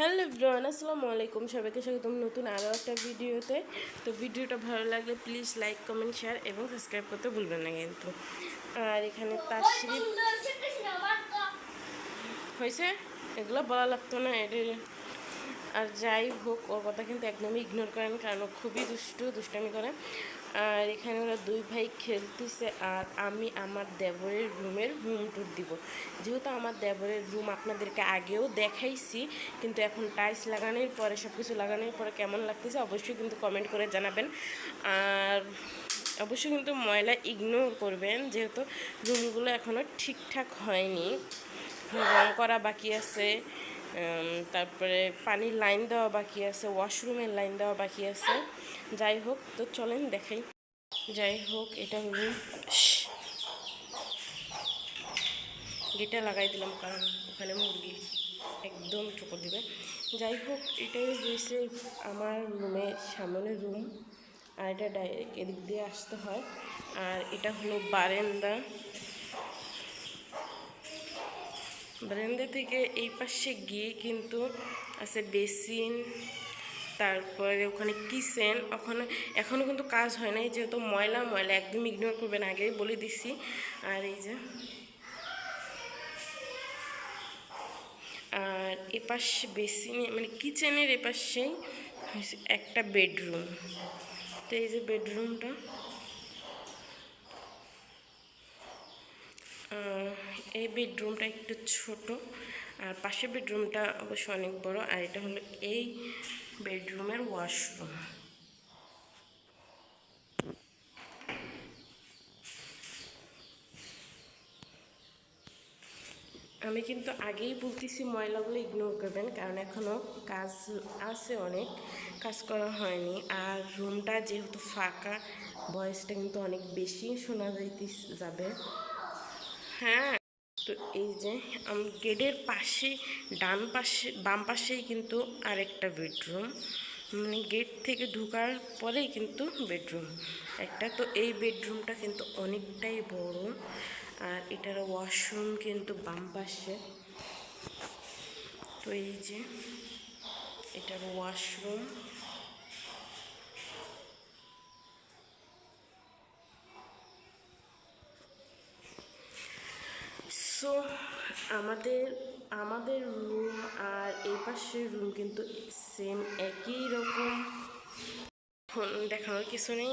Hello ব্রন আসসালামু আলাইকুম। সবাইকে স্বাগতম নতুন আরও একটা ভিডিওতে। তো ভিডিওটা ভালো লাগলে প্লিজ লাইক কমেন্ট শেয়ার এবং সাবস্ক্রাইব করতে ভুলবেন না কিন্তু। আর এখানে তাশরিফ হয়েছে? এগুলো বলা লাগতো না এটা আর যাই হোক, ওর কথা কিন্তু একদমই ইগনোর করেন, কারণ খুবই দুষ্টু, দুষ্টামি করে। আর এখানে ওরা দুই ভাই খেলতেছে আর আমি আমার দেবরের রুমের হোম ট্যুর দিব। যেহেতু আমার দেবরের রুম আপনাদেরকে আগেও দেখাইছি, কিন্তু এখন টাইলস লাগানোর পরে সব কিছু লাগানোর পরে কেমন লাগতেছে অবশ্যই কিন্তু কমেন্ট করে জানাবেন। আর অবশ্যই কিন্তু ময়লা ইগনোর করবেন, যেহেতু রুমগুলো এখনও ঠিকঠাক হয়নি। রং করা বাকি আছে। তারপরে পানির লাইন দেওয়া বাকি আছে, ওয়াশরুমের লাইন দেওয়া বাকি আছে। যাই হোক, তো চলেন দেখাই। যাই হোক, এটা রুম গেটটা লাগাই দিলাম কারণ ওখানে মুরগি একদম ঠুকর দিবে। যাই হোক, এটাই হয়েছে আমার রুমের সামনে রুম, আর এটা ডাইরেক্ট এদিক দিয়ে আসতে হয়। আর এটা হলো বারেন্দা। বারান্দা থেকে এই পাশে গিয়ে কিন্তু আছে বেসিন, তারপরে ওখানে কিচেন, ওখানে এখনও কিন্তু কাজ হয় নাই, যেহেতু ময়লা ময়লা একদম ইগনোর করবেন আগেই বলে দিছি। আর এই যে, আর এপাশে বেসিনে মানে কিচেনের এপাশেই একটা বেডরুম। তো এই যে বেডরুমটা এই বেডরুমটা একটু ছোট, আর পাশের বেডরুমটা অবশ্য অনেক বড়, আর এটা হলো এই বেডরুমের ওয়াশরুম। আমি কিন্তু আগেই বলতেছি ময়লাগুলো ইগনোর করবেন, কারণ এখনও কাজ আছে অনেক, কাজ করা হয়নি। আর রুমটা যেহেতু ফাঁকা ভয়েসটা কিন্তু অনেক বেশি শোনা যাইতে যাবে। হ্যাঁ তো এই যে গেটের পাশে ডান পাশে, বাম পাশেই কিন্তু আরেকটা বেডরুম। মানে গেট থেকে ঢোকার পরেই কিন্তু বেডরুম। একটা, তো এই বেডরুমটা কিন্তু অনেকটাই বড়। আর এটার ওয়াশরুম কিন্তু বাম পাশে। তো এই যে, এটার ওয়াশরুম। সো আমাদের আমাদের রুম আর এই পাশের রুম কিন্তু সেম একই রকম। দেখানোর কিছু নেই।